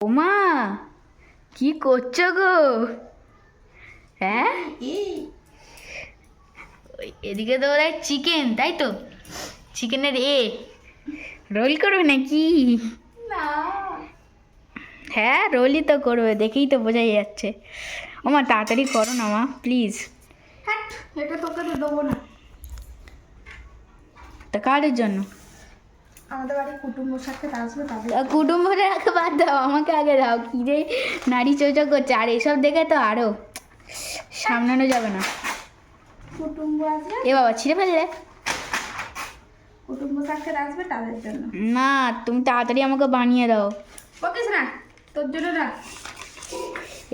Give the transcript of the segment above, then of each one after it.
ওমা কি করছ গো? হ্যাঁ? এদিকে তো ওরা চিকেন তাই তো? চিকেনের এ রোল করবে নাকি? হ্যাঁ রোলই তো করবে দেখেই তো বোঝাই যাচ্ছে। ওমা তাড়াতাড়ি করো না মা প্লিজ এটা তোকে দেবো না। তা কারের জন্য? আমাদের বাড়ি কুটুম্ব সাথে আসবে তাদের কুটুম্বরে আগে বাদ দাও আমাকে আগে দাও। কি রে নারী চৌচা করছে আর এসব দেখে তো আরও সামলানো যাবে না। কুটুম্ব আসবে? এ বাবা ছিঁড়ে ফেললে? কুটুম্ব সাথে আসবে তাদের জন্য। না তুমি তাড়াতাড়ি আমাকে বানিয়ে দাও। না তোর জন্য না।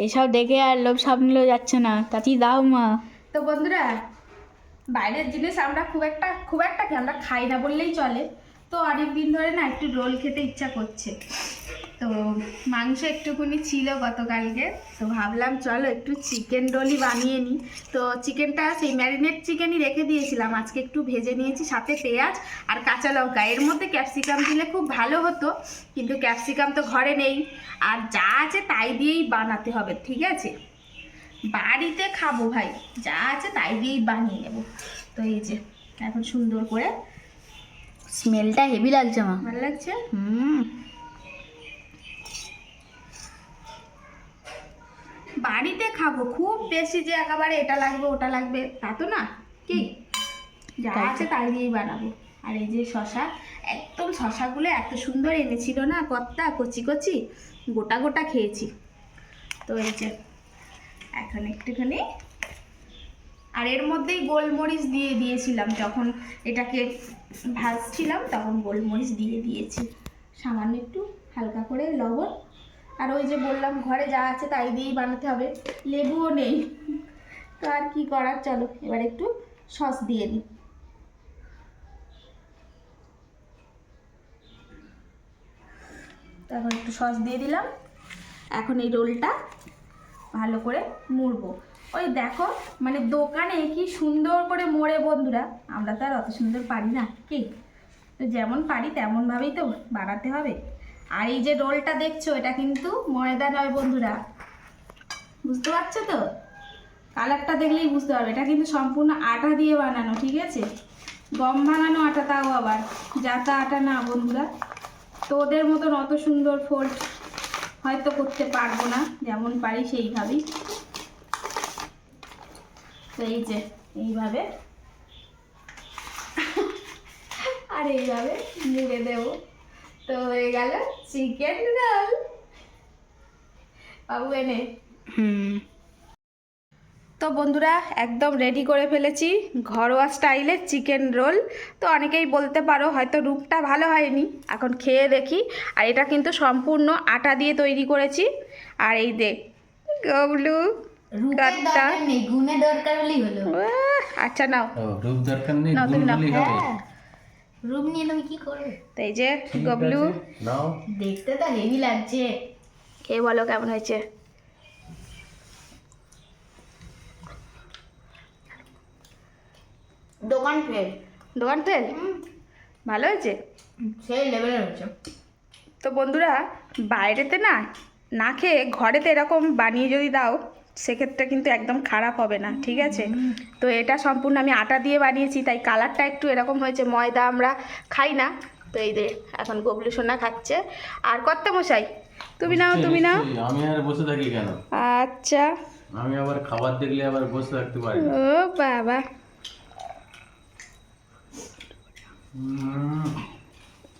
এসব দেখে আর লোভ সামলেও যাচ্ছে না। তাতেই দাও মা। তো বন্ধুরা বাইরের জিনিস আমরা খুব একটা খুব একটা কি আমরা খাই না বললেই চলে। তো অনেক দিন ধরে না একটু রোল খেতে ইচ্ছা করছে। তো মাংস একটুখানি ছিল গতকালকে, তো ভাবলাম চলো একটু চিকেন রোলই বানিয়ে নিই। তো চিকেনটা সেই ম্যারিনেট চিকেনই রেখে দিয়েছিলাম, আজকে একটু ভেজে নিয়েছি, সাথে পেঁয়াজ আর কাঁচা লঙ্কা। এর মধ্যে ক্যাপসিকাম দিলে খুব ভালো হতো, কিন্তু ক্যাপসিকাম তো ঘরে নেই। আর যা আছে তাই দিয়েই বানাতে হবে, ঠিক আছে? বাড়িতে খাব ভাই, যা আছে তাই দিয়েই বানিয়ে নেব। তো এই যে, এখন সুন্দর করে স্মেলটা হেভি লাগছে মা। ভালো লাগছে? হুম। বাড়িতে খাব খুব বেশি যে একেবারে এটা লাগবে ওটা লাগবে তা তো না কি? যা। আছে তাই দিয়েই বানাবো। আর এই যে শশা একদম শশাগুলো এত সুন্দর এনেছিল না কত্তা কচি কচি গোটা গোটা খেয়েছি। তো এই যে এখন একটুখানি আর এর মধ্যেই গোলমরিচ দিয়ে দিয়েছিলাম। যখন এটাকে ভাজছিলাম, তখন গোলমরিচ দিয়ে দিয়েছি। সামান্য একটু হালকা করে লবণ। আর ওই যে বললাম, ঘরে যা আছে তাই দিয়েই বানাতে হবে। লেবুও নেই। তো আর কি করার, চলো, এবার একটু সস দিয়ে দিই তারপর একটু সস দিয়ে দিলাম। এখন এই রোলটা ভালো করে মুড়বো। ওই দেখো মানে দোকানে কি সুন্দর করে মোড়ে বন্ধুরা। আমরা তো আর অত সুন্দর পারি না, কি? তো যেমন পারি তেমনভাবেই তো বানাতে হবে। আর এই যে রোলটা দেখছ, এটা কিন্তু ময়দা নয় বন্ধুরা। বুঝতে পারছ তো? কালারটা দেখলেই বুঝতে পারবে। এটা কিন্তু সম্পূর্ণ আটা দিয়ে বানানো, ঠিক আছে? গম ভাঙানো আটা তাও আবার। যাতা আটা না বন্ধুরা। তো ওদের মতন অত সুন্দর ফোল্ড হয়তো করতে পারব না, যেমন পারি সেইভাবেই। তো এই যে, এইভাবে। আর এইভাবে মুড়ে দেবো। তো হয়ে গেল চিকেন রোল। বাবু এনে। হুম। তো বন্ধুরা একদম রেডি করে ফেলেছি। ঘরোয়া স্টাইলের চিকেন রোল তো অনেকেই বলতে পারো হয়তো রূপটা ভালো হয়নি। এখন খেয়ে দেখি। আর এটা কিন্তু সম্পূর্ণ আটা দিয়ে তৈরি করেছি। আর এই দেখ গবলু গাট্টা গুণে দরকার হলেই হলো। আচ্ছা নাও। রূপ দরকার নেই তুমি নাও। হ্যাঁ রুম নিয়ে তুমি কি করবে? তো এই যে গবলু। নাও। দেখতে তো হেভি লাগছে। খেয়ে বলো কেমন হয়েছে। দোকান ফের দোকান তেল ভালো হয়েছে? সেই লেভেলের হচ্ছে তো বন্ধুরা বাইরেতে না না খেয়ে ঘরেতে এরকম বানিয়ে যদি দাও সেক্ষেত্রে কিন্তু একদম খারাপ হবে না ঠিক আছে? তো এটা সম্পূর্ণ আমি আটা দিয়ে বানিয়েছি তাই কালারটা একটু এরকম হয়েছে ময়দা আমরা খাই না। তো এই যে এখন গবলু সোনা খাচ্ছে। আর কর্তা মশাই তুমি নাও তুমি নাও। আমি আর বসে থাকি কেন? আচ্ছা। আমি আবার খাবার দেখলে আবার বসে থাকতে পারি ও বাবা।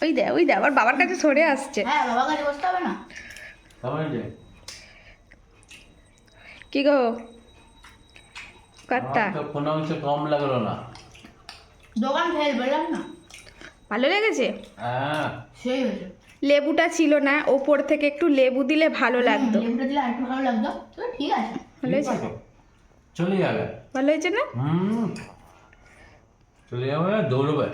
ওই দে ওই দে আবার বাবার কাছে সরে আসছে। হ্যাঁ বাবা কাছে বসতে হবে না? কি গো? কোনো কম লাগল না। দোকান ফেল বললাম না? ভালো লেগেছে? হ্যাঁ। সেই হয়েছে। লেবুটা ছিল না ওপর থেকে একটু লেবু দিলে ভালো লাগতো। লেবুটা দিলে আরেকটু ভালো লাগতো। ঠিক আছে। ভালো হয়েছে? চলে যাবে। ভালো হয়েছে না? হুম। চলে যাবে দৌড়বে।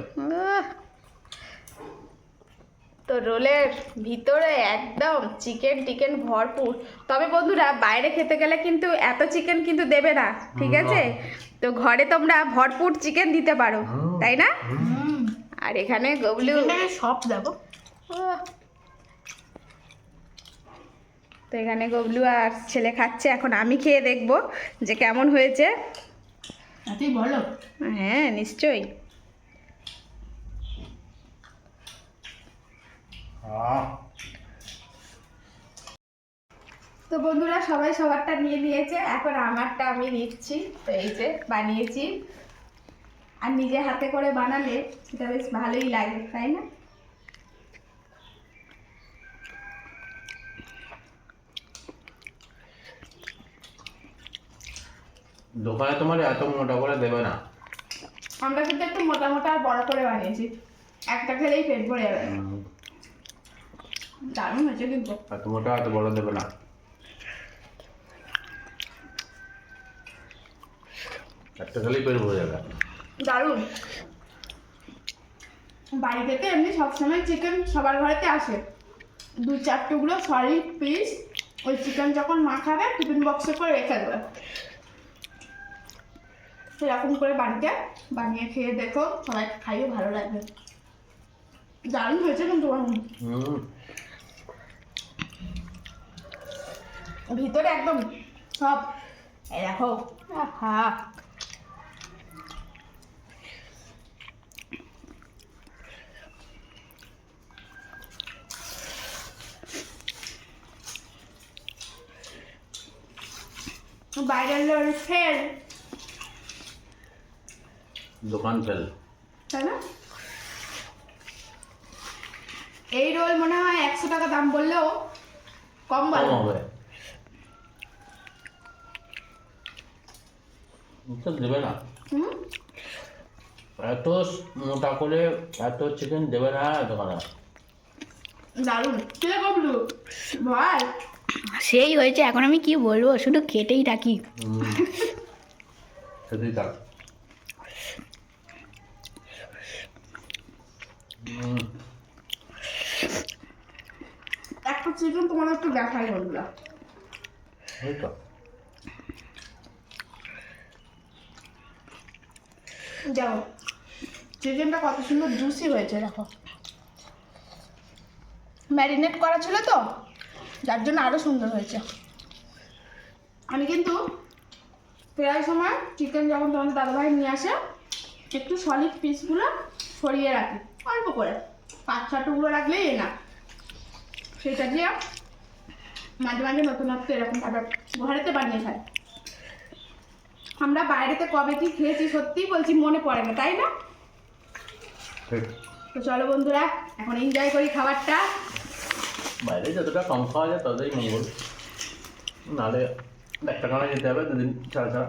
তো রোলের ভিতরে একদম চিকেন টিকেন ভরপুর। তবে বন্ধুরা বাইরে খেতে গেলে কিন্তু এত চিকেন কিন্তু দেবে না ঠিক আছে? তো ঘরে তোমরা ভরপুর চিকেন দিতে পারো তাই না? আর এখানে গবলু সব দেবো। তো এখানে গবলু আর ছেলে খাচ্ছে এখন আমি খেয়ে দেখব যে কেমন হয়েছে। তুই বলো। হ্যাঁ নিশ্চয়ই। তো বন্ধুরা সবাই সবারটা নিয়ে নিয়েছে। এখন আমারটা আমি নিচ্ছি। তো এই যে বানিয়েছি। আর নিজে হাতে করে বানালে সেটা বেশ ভালোই লাগে তাই না? দোকানে তোমার এত মোটা করে দেবে না। আমরা কিন্তু একটু মোটা মোটা আর বড় করে বানিয়েছি। একটা খেলেই পেট ভরে যাবে। দারুণ হয়েছে কিন্তু। এত মোটা এত বড় দেবে না। একটা খেলেই পেট ভরে যাবে। দারুণ। বাড়ি থেকে এমনি সবসময় চিকেন সবার ঘরেতে আসে। দু চার টুকরো সলিড পিস ওই চিকেন যখন মাখাবে টিফিন বক্সে করে রেখে দেবে। এরকম করে বাড়িতে বানিয়ে খেয়ে দেখো সবাই খাইয়ে ভালো লাগবে। দারুণ হয়েছে কিন্তু ভিতরে একদম সব এই দেখো হা বাইরের লোক ফেল দোকান ফেল। তাই না? এই রোল মনে হয় একশো টাকা দাম বললেও কম কম হবে। দেবে না। এত মোটা করে এত চিকেন দেবে না দোকানে। দারুণ। কে কমলু ভাই। সেই হয়েছে এখন আমি কি বলব? শুধু কেটেই থাকি। সেটাই থাক। একটা চিকেন তোমাদের একটু দেখাই এই তো। যাও। চিকেনটা কত সুন্দর জুসি হয়েছে দেখো। ম্যারিনেট করা ছিল তো যার জন্য আরও সুন্দর হয়েছে। আমি কিন্তু প্রায় সময় চিকেন যখন তোমাদের দাদাভাই নিয়ে আসে একটু সলিড পিসগুলো সরিয়ে রাখি। অল্প করে। পাঁচ ছ টুকরো রাখলেই না। সেটা দিয়ে মাঝে মাঝে নতুনত্ব এরকম এরকমভাবে ঘরেতে বানিয়ে খাই। আমরা বাইরেতে কবে কি খেয়েছি সত্যিই বলছি মনে পড়ে না তাই না? তো চলো বন্ধুরা এখন এনজয় করি খাবারটা। বাইরে যতটা কম খাওয়া যায় ততই মঙ্গল। নাহলে একটা কারণে যেতে হবে দুদিন ছাড়া ছাড়া।